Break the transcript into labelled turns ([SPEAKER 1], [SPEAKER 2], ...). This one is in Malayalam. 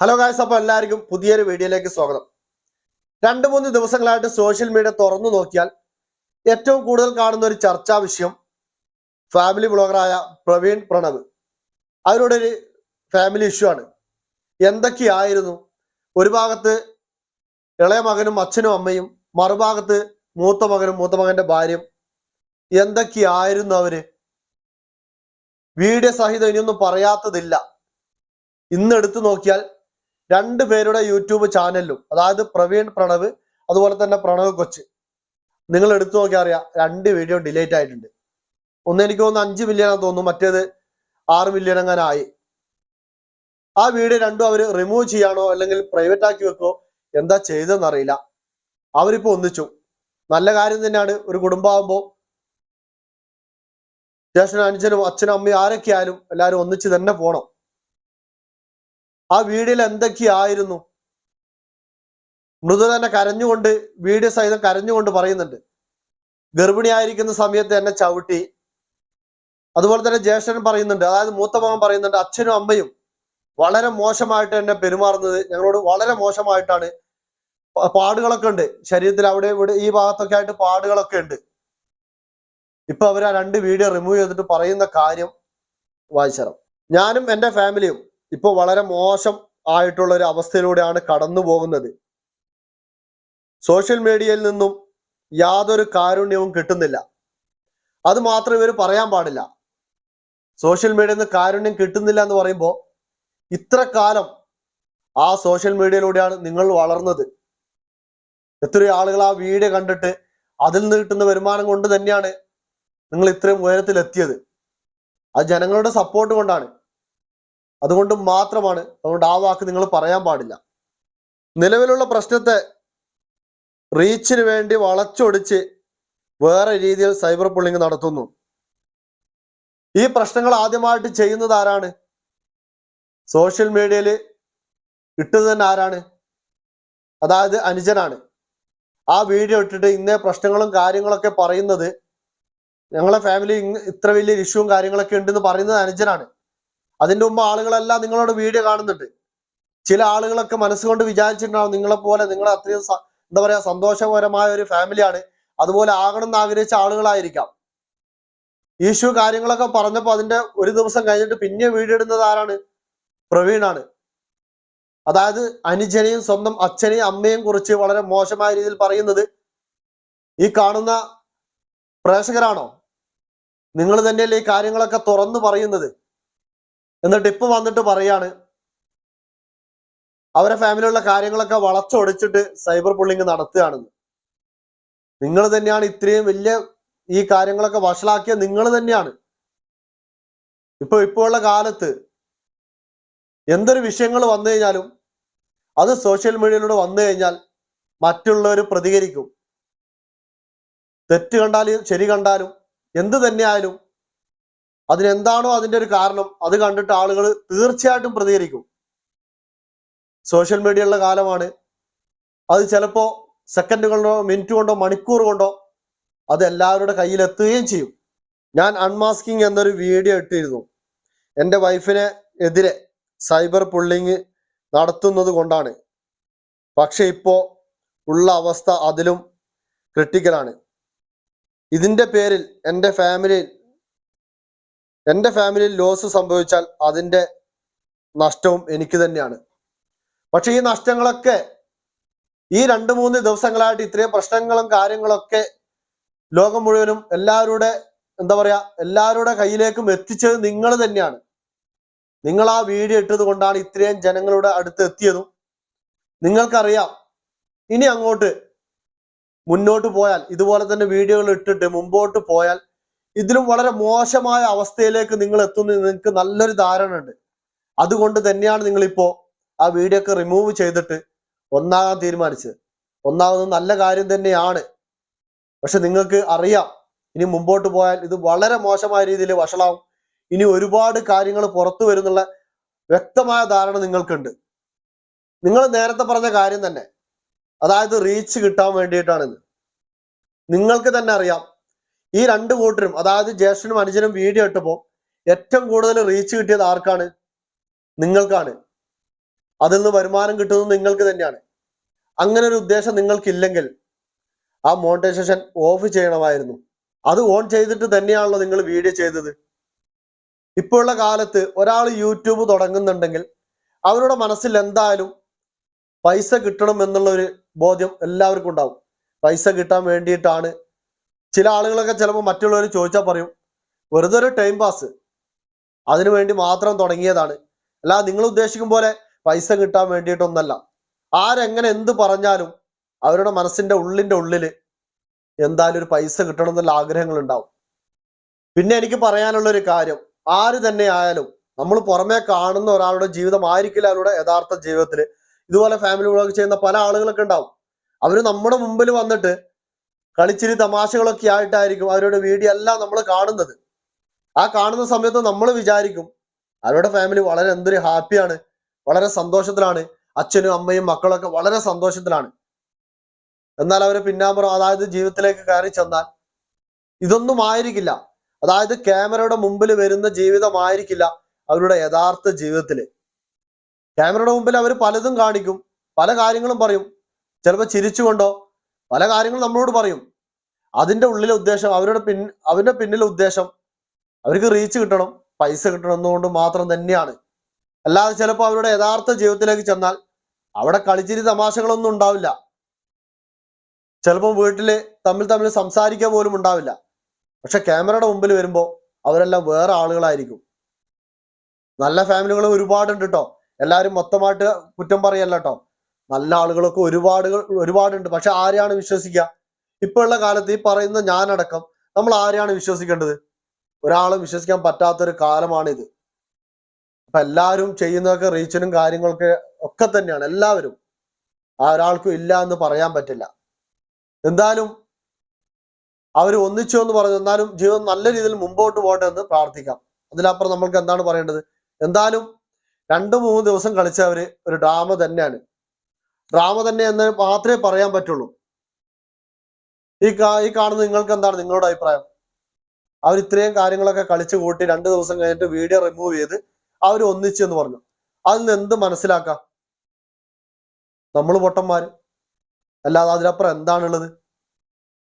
[SPEAKER 1] ഹലോ ഗായ്സ് അപ്പോൾ എല്ലാവർക്കും പുതിയൊരു വീഡിയോയിലേക്ക് സ്വാഗതം. രണ്ട് മൂന്ന് ദിവസങ്ങളായിട്ട് സോഷ്യൽ മീഡിയ തുറന്നു നോക്കിയാൽ ഏറ്റവും കൂടുതൽ കാണുന്ന ഒരു ചർച്ചാ വിഷയം ഫാമിലി ബ്ലോഗറായ പ്രവീൺ പ്രണവ്. അവരുടെ ഒരു ഫാമിലി ഇഷ്യൂ ആണ്. എന്തൊക്കെയായിരുന്നു? ഒരു ഭാഗത്ത് ഇളയ മകനും അച്ഛനും അമ്മയും മറുഭാഗത്ത് മൂത്ത മകനും മൂത്ത മകന്റെ ഭാര്യയും. എന്തൊക്കെയായിരുന്നു അവർ? വീഡിയോ സഹിതം ഇനിയൊന്നും പറയാത്തതില്ല. ഇന്ന് എടുത്തു നോക്കിയാൽ രണ്ട് പേരുടെ യൂട്യൂബ് ചാനലിലും അതായത് പ്രവീൺ പ്രണവ് അതുപോലെ തന്നെ പ്രണവ് കൊച്ച്. നിങ്ങൾ എടുത്തു നോക്കിയാൽ അറിയാം രണ്ട് വീഡിയോ ഡിലേറ്റ് ആയിട്ടുണ്ട്. ഒന്ന് എനിക്ക് തോന്നുന്നു അഞ്ച് മില്യൺ തോന്നുന്നു മറ്റേത് ആറ് മില്യൺ അങ്ങനെ ആയി. ആ വീഡിയോ രണ്ടും അവർ റിമൂവ് ചെയ്യാണോ അല്ലെങ്കിൽ പ്രൈവറ്റ് ആക്കി വെക്കോ എന്താ ചെയ്തതെന്ന് അറിയില്ല. അവരിപ്പോ ഒന്നിച്ചു. നല്ല കാര്യം തന്നെയാണ് ഒരു കുടുംബമാകുമ്പോൾ ജ്യേഷ്ഠനും അനുജനും അച്ഛനും അമ്മയും ആരൊക്കെ ആയാലും എല്ലാവരും ഒന്നിച്ച് തന്നെ പോണം. ആ വീഡിയോയിൽ എന്തൊക്കെയായിരുന്നു? മൃദു തന്നെ കരഞ്ഞുകൊണ്ട് വീഡിയോ സഹിതം കരഞ്ഞുകൊണ്ട് പറയുന്നുണ്ട്. ഗർഭിണിയായിരിക്കുന്ന സമയത്ത് എന്നെ ചവിട്ടി. അതുപോലെ തന്നെ ജ്യേഷ്ഠൻ പറയുന്നുണ്ട്. അതായത് മൂത്ത മകൻ പറയുന്നുണ്ട് അച്ഛനും അമ്മയും വളരെ മോശമായിട്ട് എന്നെ പെരുമാറുന്നത്. ഞങ്ങളോട് വളരെ മോശമായിട്ടാണ്. പാടുകളൊക്കെ ഉണ്ട്. ശരീരത്തിൽ അവിടെ ഇവിടെ ഈ ഭാഗത്തൊക്കെ ആയിട്ട് പാടുകളൊക്കെ ഉണ്ട്. ഇപ്പൊ അവർ ആ രണ്ട് വീഡിയോ റിമൂവ് ചെയ്തിട്ട് പറയുന്ന കാര്യം വായിച്ചറാം ഞാനും എന്റെ ഫാമിലിയും ഇപ്പോൾ വളരെ മോശം ആയിട്ടുള്ള ഒരു അവസ്ഥയിലൂടെയാണ് കടന്നു പോകുന്നത്. സോഷ്യൽ മീഡിയയിൽ നിന്നും യാതൊരു കാരുണ്യവും കിട്ടുന്നില്ല. അത് മാത്രം ഇവർ പറയാൻ പാടില്ല. സോഷ്യൽ മീഡിയയിൽ നിന്ന് കാരുണ്യം കിട്ടുന്നില്ല എന്ന് പറയുമ്പോൾ ഇത്ര കാലം ആ സോഷ്യൽ മീഡിയയിലൂടെയാണ് നിങ്ങൾ വളർന്നത്. എത്രയോ ആളുകൾ ആ വീഡിയോ കണ്ടിട്ട് അതിൽ നിന്ന് കിട്ടുന്ന വരുമാനം കൊണ്ട് തന്നെയാണ് നിങ്ങൾ ഇത്രയും ഉയരത്തിലെത്തിയത്. അത് ജനങ്ങളുടെ സപ്പോർട്ട് കൊണ്ടാണ്. അതുകൊണ്ട് മാത്രമാണ് അതുകൊണ്ട് ആ വാക്ക് നിങ്ങൾ പറയാൻ പാടില്ല. നിലവിലുള്ള പ്രശ്നത്തെ റീച്ചിന് വേണ്ടി വളച്ചൊടിച്ച് വേറെ രീതിയിൽ സൈബർ പുള്ളിങ് നടത്തുന്നു. ഈ പ്രശ്നങ്ങൾ ആദ്യമായിട്ട് ചെയ്യുന്നത് ആരാണ്? സോഷ്യൽ മീഡിയയിൽ ഇട്ടത് തന്നെ ആരാണ്? അതായത് അനുജനാണ്. ആ വീഡിയോ ഇട്ടിട്ട് ഇന്നേ പ്രശ്നങ്ങളും കാര്യങ്ങളൊക്കെ പറയുന്നത് ഞങ്ങളെ ഫാമിലി ഇത്ര വലിയ ഇഷ്യൂവും കാര്യങ്ങളൊക്കെ ഉണ്ടെന്ന് പറയുന്നത് അനുജനാണ്. അതിന്റെ മുമ്പ് ആളുകളെല്ലാം നിങ്ങളോട് വീഡിയോ കാണുന്നുണ്ട്. ചില ആളുകളൊക്കെ മനസ്സുകൊണ്ട് വിചാരിച്ചിട്ടുണ്ടാവും നിങ്ങളെ പോലെ നിങ്ങൾ അത്രയും എന്താ പറയാ സന്തോഷകരമായ ഒരു ഫാമിലിയാണ് അതുപോലെ ആകണം എന്ന് ആഗ്രഹിച്ച ആളുകളായിരിക്കാം. ഈശു കാര്യങ്ങളൊക്കെ പറഞ്ഞപ്പോൾ അതിന്റെ ഒരു ദിവസം കഴിഞ്ഞിട്ട് പിന്നെ വീഡിയോ ഇടുന്നത് ആരാണ്? പ്രവീണാണ് അതായത് അനുജനെയും സ്വന്തം അച്ഛനെയും അമ്മയെയും കുറിച്ച് വളരെ മോശമായ രീതിയിൽ പറയുന്നത് ഈ കാണുന്ന പ്രേക്ഷകരാണോ? നിങ്ങൾ തന്നെയല്ലേ ഈ കാര്യങ്ങളൊക്കെ തുറന്നു പറയുന്നത്? എന്നിട്ട് ഇപ്പൊ വന്നിട്ട് പറയാണ് അവരെ ഫാമിലിയുള്ള കാര്യങ്ങളൊക്കെ വളച്ചൊടിച്ചിട്ട് സൈബർ പുള്ളിങ് നടത്തുകയാണെന്ന് നിങ്ങൾ തന്നെയാണ് ഇത്രയും വലിയ ഈ കാര്യങ്ങളൊക്കെ വഷളാക്കിയ നിങ്ങൾ തന്നെയാണ്. ഇപ്പൊ ഇപ്പോഴുള്ള കാലത്ത് എന്തൊരു വിഷയങ്ങൾ വന്നു കഴിഞ്ഞാലും അത് സോഷ്യൽ മീഡിയയിലൂടെ വന്നു കഴിഞ്ഞാൽ മറ്റുള്ളവർ പ്രതികരിക്കും. തെറ്റ് കണ്ടാലും ശരി കണ്ടാലും എന്ത് തന്നെയായാലും അതിനെന്താണോ അതിന്റെ ഒരു കാരണം അത് കണ്ടിട്ട് ആളുകൾ തീർച്ചയായിട്ടും പ്രതികരിക്കും. സോഷ്യൽ മീഡിയയുള്ള കാലമാണ്. അത് ചിലപ്പോ സെക്കൻഡ് കൊണ്ടോ മിനിറ്റ് കൊണ്ടോ മണിക്കൂർ കൊണ്ടോ അത് എല്ലാവരുടെ കയ്യിലെത്തുകയും ചെയ്യും. ഞാൻ അൺമാസ്കിങ് എന്നൊരു വീഡിയോ ഇട്ടിരുന്നു. എന്റെ വൈഫിനെ എതിരെ സൈബർ പുള്ളിങ് നടത്തുന്നത് കൊണ്ടാണ്. പക്ഷെ ഇപ്പോ ഉള്ള അവസ്ഥ അതിലും ക്രിട്ടിക്കലാണ് ഇതിന്റെ പേരിൽ എന്റെ ഫാമിലിയിൽ എന്റെ ഫാമിലിയിൽ ലോസ് സംഭവിച്ചാൽ അതിന്റെ നഷ്ടവും എനിക്ക് തന്നെയാണ്. പക്ഷെ ഈ നഷ്ടങ്ങളൊക്കെ ഈ രണ്ട് മൂന്ന് ദിവസങ്ങളായിട്ട് ഇത്രയും പ്രശ്നങ്ങളും കാര്യങ്ങളൊക്കെ ലോകം മുഴുവനും എല്ലാവരുടെ എന്താ പറയാ എല്ലാവരുടെ കയ്യിലേക്കും എത്തിച്ചത് നിങ്ങൾ തന്നെയാണ്. നിങ്ങൾ ആ വീഡിയോ ഇട്ടത് കൊണ്ടാണ് ഇത്രയും ജനങ്ങളുടെ അടുത്ത് എത്തിയതും. നിങ്ങൾക്കറിയാം ഇനി അങ്ങോട്ട് മുന്നോട്ട് പോയാൽ ഇതുപോലെ തന്നെ വീഡിയോകൾ ഇട്ടിട്ട് മുമ്പോട്ട് പോയാൽ ഇതിലും വളരെ മോശമായ അവസ്ഥയിലേക്ക് നിങ്ങൾ എത്തുന്ന നിങ്ങൾക്ക് നല്ലൊരു ധാരണ ഉണ്ട് അതുകൊണ്ട് തന്നെയാണ് നിങ്ങളിപ്പോ ആ വീഡിയോ ഒക്കെ റിമൂവ് ചെയ്തിട്ട് ഒന്നാകാൻ തീരുമാനിച്ചത്. ഒന്നാമത് നല്ല കാര്യം തന്നെയാണ്. പക്ഷെ നിങ്ങൾക്ക് അറിയാം ഇനി മുമ്പോട്ട് പോയാൽ ഇത് വളരെ മോശമായ രീതിയിൽ വഷളാവും. ഇനി ഒരുപാട് കാര്യങ്ങൾ പുറത്തു വരുന്നുള്ള വ്യക്തമായ ധാരണ നിങ്ങൾക്കുണ്ട്. നിങ്ങൾ നേരത്തെ പറഞ്ഞ കാര്യം തന്നെ. അതായത് റീച്ച് കിട്ടാൻ വേണ്ടിയിട്ടാണിത് നിങ്ങൾക്ക് തന്നെ അറിയാം ഈ രണ്ട് കൂട്ടരും അതായത് ജ്യേഷ്ഠനും അനുജനും വീഡിയോ ഇട്ടപ്പോൾ ഏറ്റവും കൂടുതൽ റീച്ച് കിട്ടിയത് ആർക്കാണ്? നിങ്ങൾക്കാണ്. അതിൽ നിന്ന് വരുമാനം കിട്ടുന്നത് നിങ്ങൾക്ക് തന്നെയാണ്. അങ്ങനെ ഒരു ഉദ്ദേശം നിങ്ങൾക്കില്ലെങ്കിൽ ആ മോണിറ്റൈസേഷൻ ഓഫ് ചെയ്യണമായിരുന്നു. അത് ഓൺ ചെയ്തിട്ട് തന്നെയാണല്ലോ നിങ്ങൾ വീഡിയോ ചെയ്തത്. ഇപ്പോഴുള്ള കാലത്ത് ഒരാൾ യൂട്യൂബ് തുടങ്ങുന്നുണ്ടെങ്കിൽ അവരുടെ മനസ്സിൽ എന്തായാലും പൈസ കിട്ടണം എന്നുള്ള ഒരു ബോധ്യം എല്ലാവർക്കും ഉണ്ടാവും. പൈസ കിട്ടാൻ വേണ്ടിയിട്ടാണ് ചില ആളുകളൊക്കെ ചിലപ്പോൾ മറ്റുള്ളവർ ചോദിച്ചാൽ പറയും വെറുതെ ഒരു ടൈം പാസ് അതിനു വേണ്ടി മാത്രം തുടങ്ങിയതാണ്. അല്ല നിങ്ങൾ ഉദ്ദേശിക്കും പോലെ പൈസ കിട്ടാൻ വേണ്ടിയിട്ടൊന്നല്ല. ആരെങ്ങനെ എന്ത് പറഞ്ഞാലും അവരുടെ മനസ്സിന്റെ ഉള്ളിന്റെ ഉള്ളിൽ എന്തായാലും ഒരു പൈസ കിട്ടണം എന്നുള്ള ആഗ്രഹങ്ങൾ ഉണ്ടാവും. പിന്നെ എനിക്ക് പറയാനുള്ള ഒരു കാര്യം ആര് തന്നെ ആയാലും നമ്മൾ പുറമേ കാണുന്ന ഒരാളുടെ ജീവിതം ആയിരിക്കില്ല അവരുടെ യഥാർത്ഥ ജീവിതത്തിൽ ഇതുപോലെ ഫാമിലി വ്ളോഗ് ചെയ്യുന്ന പല ആളുകളൊക്കെ ഉണ്ടാവും. അവർ നമ്മുടെ മുമ്പിൽ വന്നിട്ട് കളിച്ചിരി തമാശകളൊക്കെ ആയിട്ടായിരിക്കും അവരുടെ വീഡിയോ എല്ലാം നമ്മൾ കാണുന്നത്. ആ കാണുന്ന സമയത്ത് നമ്മൾ വിചാരിക്കും അവരുടെ ഫാമിലി വളരെ എന്തൊരു ഹാപ്പിയാണ് വളരെ സന്തോഷത്തിലാണ് അച്ഛനും അമ്മയും മക്കളൊക്കെ വളരെ സന്തോഷത്തിലാണ്. എന്നാൽ അവരെ പിന്നാമ്പുറം അതായത് ജീവിതത്തിലേക്ക് കയറി ചെന്നാൽ ഇതൊന്നും ആയിരിക്കില്ല. അതായത് ക്യാമറയുടെ മുമ്പിൽ വരുന്ന ജീവിതമായിരിക്കില്ല അവരുടെ യഥാർത്ഥ ജീവിതത്തിൽ. ക്യാമറയുടെ മുമ്പിൽ അവർ പലതും കാണിക്കും പല കാര്യങ്ങളും പറയും. ചിലപ്പോൾ ചിരിച്ചുകൊണ്ടോ പല കാര്യങ്ങളും നമ്മളോട് പറയും. അതിന്റെ ഉള്ളിലെ ഉദ്ദേശം അവരുടെ പിൻ അവരുടെ പിന്നിലെ ഉദ്ദേശം അവർക്ക് റീച്ച് കിട്ടണം പൈസ കിട്ടണം എന്നുകൊണ്ട് മാത്രം തന്നെയാണ്. അല്ലാതെ ചിലപ്പോൾ അവരുടെ യഥാർത്ഥ ജീവിതത്തിലേക്ക് ചെന്നാൽ അവിടെ കളിച്ചിരി തമാശകളൊന്നും ഉണ്ടാവില്ല. ചിലപ്പോൾ വീട്ടിൽ തമ്മിൽ തമ്മിൽ സംസാരിക്കുക പോലും ഉണ്ടാവില്ല. പക്ഷെ ക്യാമറയുടെ മുമ്പിൽ വരുമ്പോൾ അവരെല്ലാം വേറെ ആളുകളായിരിക്കും. നല്ല ഫാമിലികൾ ഒരുപാടുണ്ട് കേട്ടോ എല്ലാവരും മൊത്തമായിട്ട് കുറ്റം പറയല്ല നല്ല ആളുകളൊക്കെ ഒരുപാട് ഒരുപാടുണ്ട്. പക്ഷെ ആരെയാണ് വിശ്വസിക്കുക? ഇപ്പോഴുള്ള കാലത്ത് ഈ പറയുന്ന ഞാനടക്കം നമ്മൾ ആരെയാണ് വിശ്വസിക്കേണ്ടത്? ഒരാളും വിശ്വസിക്കാൻ പറ്റാത്തൊരു കാലമാണിത്. അപ്പൊ എല്ലാവരും ചെയ്യുന്നതൊക്കെ റീച്ചിനും കാര്യങ്ങളൊക്കെ ഒക്കെ തന്നെയാണ് എല്ലാവരും. ആ ഒരാൾക്കും ഇല്ല എന്ന് പറയാൻ പറ്റില്ല. എന്തായാലും അവർ ഒന്നിച്ചു എന്ന് പറഞ്ഞു. എന്നാലും ജീവിതം നല്ല രീതിയിൽ മുമ്പോട്ട് പോകട്ടെ എന്ന് പ്രാർത്ഥിക്കാം. അതിലപ്പുറം നമ്മൾക്ക് എന്താണ് പറയേണ്ടത്? എന്തായാലും രണ്ടു മൂന്ന് ദിവസം കളിച്ചവര് ഒരു ഡ്രാമ തന്നെയാണ്. ഡ്രാമ തന്നെ എന്ന് മാത്രമേ പറയാൻ പറ്റുള്ളൂ. ഈ ഈ കാണുന്ന നിങ്ങൾക്ക് എന്താണ് നിങ്ങളുടെ അഭിപ്രായം? അവർ ഇത്രയും കാര്യങ്ങളൊക്കെ കളിച്ചു കൂട്ടി രണ്ട് ദിവസം കഴിഞ്ഞിട്ട് വീഡിയോ റിമൂവ് ചെയ്ത് അവർ ഒന്നിച്ചു എന്ന് പറഞ്ഞു. അതിൽ നിന്ന് എന്ത് മനസ്സിലാക്കാം? നമ്മൾ പൊട്ടന്മാര്. അല്ലാതെ അതിലപ്പുറം എന്താണുള്ളത്?